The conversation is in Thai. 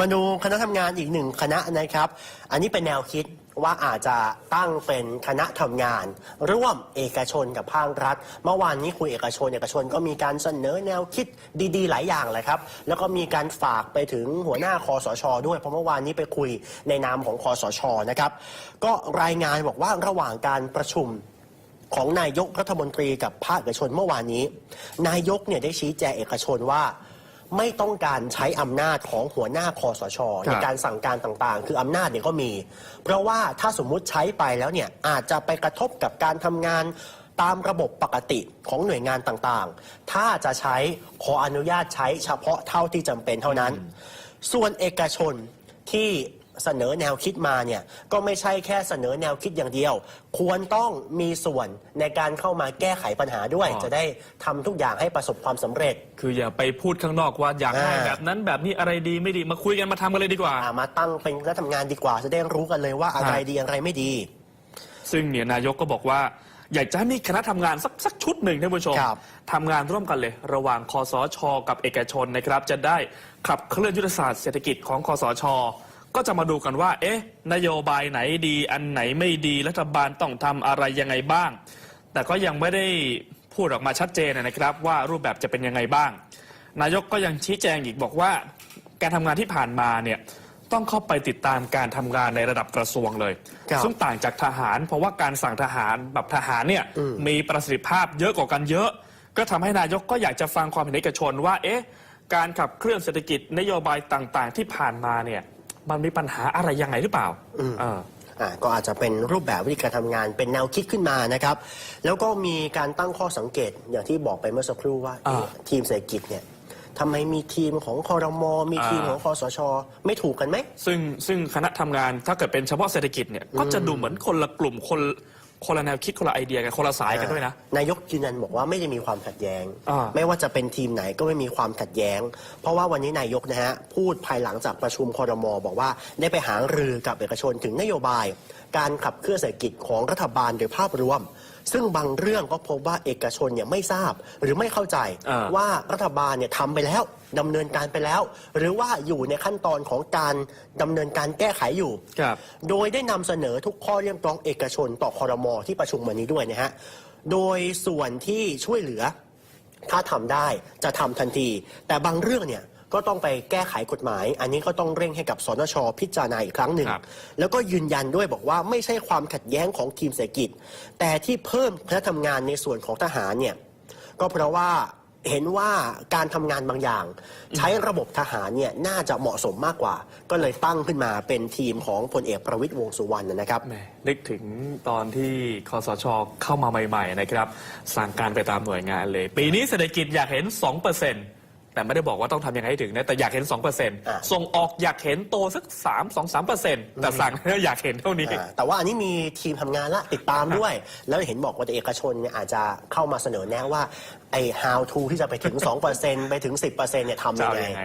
มาดูคณะทำงานอีกหนึ่งคณะนะครับ อันนี้เป็นแนวคิดว่าอาจจะตั้งเป็นคณะทำงาน ร่วมเอกชนกับภาครัฐ เมื่อวานนี้คุยเอกชนเอกชนก็มีการเสนอแนวคิดดีๆ หลายอย่างเลยครับ แล้วก็มีการฝากไปถึงหัวหน้าคอสช ด้วยเพราะเมื่อวานนี้ไปคุยในนามของคอสชนะครับ ก็รายงานบอกว่าระหว่างการประชุม ของนายกรัฐมนตรีกับภาคเอกชนเมื่อวานนี้ นายกเนี่ยได้ชี้แจงเอกชนว่า ไม่ต้องการใช้อำนาจของหัวหน้าคอสชครับในการสั่งการต่างๆ คืออำนาจเนี่ยก็มี เพราะว่าถ้าสมมุติใช้ไปแล้วเนี่ยอาจจะไปกระทบกับการทำงานตามระบบปกติของหน่วยงานต่างๆ ถ้าจะใช้ขออนุญาตใช้เฉพาะเท่าที่จำเป็นเท่านั้น ส่วนเอกชนที่ เสนอแนวคิดมาเนี่ยก็ไม่ใช่แค่เสนอแนวคิดอย่างเดียว ควรต้องมีส่วนในการเข้ามาแก้ไขปัญหาด้วยอ๋อจะได้ทำทุกอย่างให้ประสบความสำเร็จ คืออย่าไปพูดข้างนอกว่าอยากให้อ่า แบบนั้นแบบนี้อะไรดีไม่ดีมาคุยกันมาทำกันเลยดีกว่า อ่ามาตั้งเป็นคณะทำงานดีกว่า จะได้รู้กันเลยว่าอะไรครับดีอะไรไม่ดี ซึ่งเนี่ยนายกก็บอกว่า อยากจะให้มีคณะทำงานสักสักชุดหนึ่งท่านผู้ชมครับ ทำงานร่วมกันเลย ระหว่างคอสช กับเอกชนนะครับ จะได้ขับเคลื่อนยุทธศาสตร์เศรษฐกิจของคอสช ก็จะมาดูกันว่า เอ๊ะ นโยบายไหนดี อันไหนไม่ดีรัฐบาลต้องทำอะไรยังไงบ้าง แต่ก็ยังไม่ได้พูดออกมาชัดเจนนะครับว่ารูปแบบจะเป็นยังไงบ้าง นายกก็ยังชี้แจงอีกบอกว่า การทำงานที่ผ่านมาเนี่ยต้องเข้าไปติดตามการทำงานในระดับกระทรวงเลย ครับ ซึ่งต่างจากทหาร เพราะว่าการสั่งทหารแบบทหารเนี่ยอืมมีประสิทธิภาพเยอะกว่ากันเยอะ ก็ทำให้นายกก็อยากจะฟังความเห็นเอกชนว่า เอ๊ะ การขับเคลื่อนเศรษฐกิจนโยบายต่างๆ ที่ผ่านมาเนี่ย มันมีปัญหาอะไรยังไงหรือเปล่าอืมเออ อ่าก็อาจจะเป็นรูปแบบวิธีการทำงานเป็นแนวคิดขึ้นมานะครับ แล้วก็มีการตั้งข้อสังเกตอย่างที่บอกไปเมื่อสักครู่ว่าอ่าเอ๊ะทีมเศรษฐกิจเนี่ยทำไมมีทีมของคอรมอมีทีมอ่า ของคอสช ไม่ถูกกันไหม ซึ่งซึ่งคณะทำงานถ้าเกิดเป็นเฉพาะเศรษฐกิจเนี่ยก็จะดูเหมือนคนละกลุ่มคน คนละแนวคิดคนละไอเดียกันคนละสายกันด้วยนะ นายกยืนยันบอกว่าไม่ได้มีความขัดแย้ง อ่า ไม่ว่าจะเป็นทีมไหนก็ไม่มีความขัดแย้ง เพราะว่าวันนี้นายกนะฮะพูดภายหลังจากประชุมคอรมอบอกว่าได้ไปหารือกับเอกชนถึงนโยบาย การขับเคลื่อนเศรษฐกิจของรัฐบาลโดยภาพรวม ซึ่งบางเรื่องก็พบว่าเอกชนเนี่ยไม่ทราบ หรือไม่เข้าใจอ่า ว่ารัฐบาลเนี่ยทำไปแล้วดำเนินการไปแล้ว หรือว่าอยู่ในขั้นตอนของการดำเนินการแก้ไขอยู่ ครับ โดยได้นำเสนอทุกข้อเรียกร้องเอกชนต่อคอรมอที่ประชุมวันนี้ด้วยนะฮะ โดยส่วนที่ช่วยเหลือ ถ้าทำได้จะทำทันที แต่บางเรื่องเนี่ย ก็ต้องไปแก้ไขกฎหมาย อันนี้ก็ต้องเร่งให้กับสนชพิจารณาอีกครั้งหนึ่งครับแล้วก็ยืนยันด้วยบอกว่าไม่ใช่ความขัดแย้งของทีมเศรษฐกิจ แต่ที่เพิ่มคณะทำงานในส่วนของทหารเนี่ยก็เพราะว่าเห็นว่าการทำงานบางอย่าง ใช้ระบบทหารเนี่ยน่าจะเหมาะสมมากกว่า ก็เลยตั้งขึ้นมาเป็นทีมของพลเอกประวิตยวงษ์สุวรรณนะครับแหมนึกถึงตอนที่คอสชเข้ามาใหม่ ๆ นะครับ สั่งการไปตามหน่วยงานเลย ปีนี้เศรษฐกิจอยากเห็น 2% แต่ไม่ได้บอกว่าต้องทำยังไงให้ถึงนะ แต่อยากเห็น 2%ส่งออกอยากเห็นโตสัก 3 2 3%แต่สั่งแล้วอยากเห็นเท่านี้อ่าแต่ว่าอันนี้มีทีมทำงานละติดตามด้วย แล้วเห็นบอกว่าเอกชนเนี่ยอาจจะเข้ามาเสนอแนะว่าไอ้ how to ที่จะไปถึง 2%ไปถึง 10%เนี่ยทำจะยังเอาไงยังไง